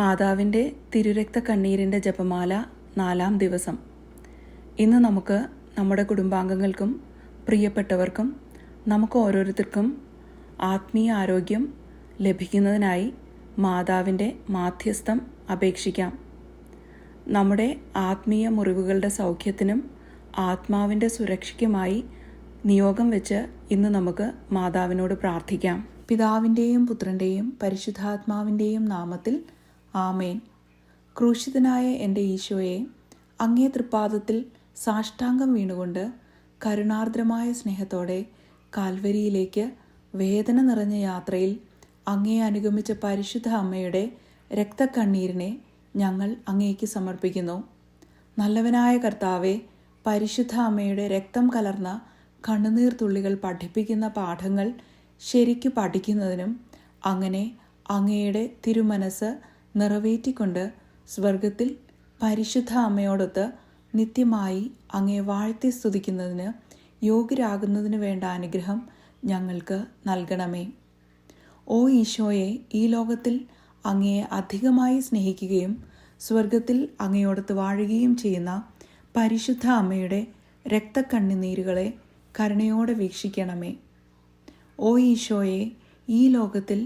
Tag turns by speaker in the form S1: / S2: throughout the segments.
S1: മാതാവിന്റെ തിരുരക്ത കണ്ണീരിന്റെ ജപമാല നാലാം ദിവസം. ഇന്ന് നമുക്ക് നമ്മുടെ കുടുംബാംഗങ്ങൾക്കും പ്രിയപ്പെട്ടവർക്കും നമുക്ക് ഓരോരുത്തർക്കും ആത്മീയ ആരോഗ്യം ലഭിക്കുന്നതിനായി മാതാവിന്റെ മാധ്യസ്ഥം അപേക്ഷിക്കാം. നമ്മുടെ ആത്മീയ മുറിവുകളുടെ സൗഖ്യത്തിനും ആത്മാവിന്റെ സുരക്ഷയ്ക്കുമായി നിയോഗം വെച്ച് ഇന്ന് നമുക്ക് മാതാവിനോട് പ്രാർത്ഥിക്കാം. പിതാവിന്റെയും പുത്രന്റെയും പരിശുദ്ധാത്മാവിന്റെയും നാമത്തിൽ ആമേൻ. ക്രൂശിതനായ എന്റെ ഈശോയെ അങ്ങേ തൃപ്പാദത്തിൽ സാഷ്ടാംഗം വീണുകൊണ്ട് കരുണാർദ്രമായ സ്നേഹത്തോടെ കാൽവരിയിലേക്ക് വേദന നിറഞ്ഞ യാത്രയിൽ അങ്ങേ അനുഗമിച്ച പരിശുദ്ധ അമ്മയുടെ രക്തക്കണ്ണീരിനെ ഞങ്ങൾ അങ്ങേക്ക് സമർപ്പിക്കുന്നു. നല്ലവനായ കർത്താവെ പരിശുദ്ധ അമ്മയുടെ രക്തം കലർന്ന കണ്ണുനീർ തുള്ളികൾ പഠിപ്പിക്കുന്ന പാഠങ്ങൾ ശരിക്കു പഠിക്കുന്നതിനും അങ്ങനെ അങ്ങയുടെ തിരുമനസ് നിറവേറ്റിക്കൊണ്ട് സ്വർഗത്തിൽ പരിശുദ്ധ അമ്മയോടൊത്ത് നിത്യമായി അങ്ങേ വാഴ്ത്തി സ്തുതിക്കുന്നതിന് യോഗ്യരാകുന്നതിന് വേണ്ട അനുഗ്രഹം ഞങ്ങൾക്ക് നൽകണമേ. ഓ ഈശോയെ ഈ ലോകത്തിൽ അങ്ങയെ അധികമായി സ്നേഹിക്കുകയും സ്വർഗത്തിൽ അങ്ങയോടത്ത് വാഴുകയും ചെയ്യുന്ന പരിശുദ്ധ അമ്മയുടെ രക്തക്കണ്ണുനീരുകളെ കരുണയോടെ വീക്ഷിക്കണമേ. ഓ ഈശോയെ ഈ ലോകത്തിൽ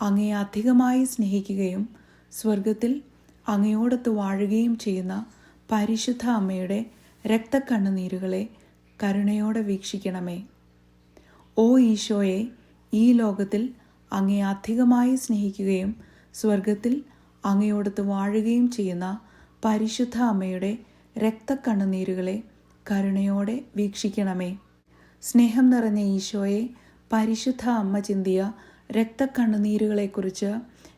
S1: അങ്ങയെ അധികമായി സ്നേഹിക്കുകയും സ്വർഗത്തിൽ അങ്ങയോടത്ത് വാഴുകയും ചെയ്യുന്ന പരിശുദ്ധ അമ്മയുടെ രക്തക്കണ്ണുനീരുകളെ കരുണയോടെ വീക്ഷിക്കണമേ. ഓ ഈശോയെ ഈ ലോകത്തിൽ അങ്ങേ അധികമായി സ്നേഹിക്കുകയും സ്വർഗത്തിൽ അങ്ങയോടത്ത് വാഴുകയും ചെയ്യുന്ന പരിശുദ്ധ അമ്മയുടെ രക്തക്കണ്ണുനീരുകളെ കരുണയോടെ വീക്ഷിക്കണമേ. സ്നേഹം നിറഞ്ഞ ഈശോയെ പരിശുദ്ധ അമ്മ ചിന്തിയ രക്തക്കണ്ണുനീരുകളെക്കുറിച്ച്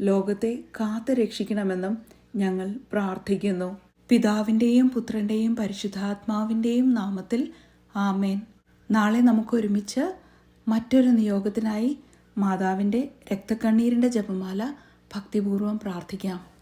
S1: ലോകത്തെ കാത്തു രക്ഷിക്കണമെന്നും ഞങ്ങൾ പ്രാർത്ഥിക്കുന്നു. പിതാവിന്റെയും പുത്രന്റെയും പരിശുദ്ധാത്മാവിന്റെയും നാമത്തിൽ ആമേൻ. നാളെ നമുക്കൊരുമിച്ച് മറ്റൊരു നിയോഗത്തിനായി മാതാവിന്റെ രക്തക്കണ്ണീരിന്റെ ജപമാല ഭക്തിപൂർവം പ്രാർത്ഥിക്കാം.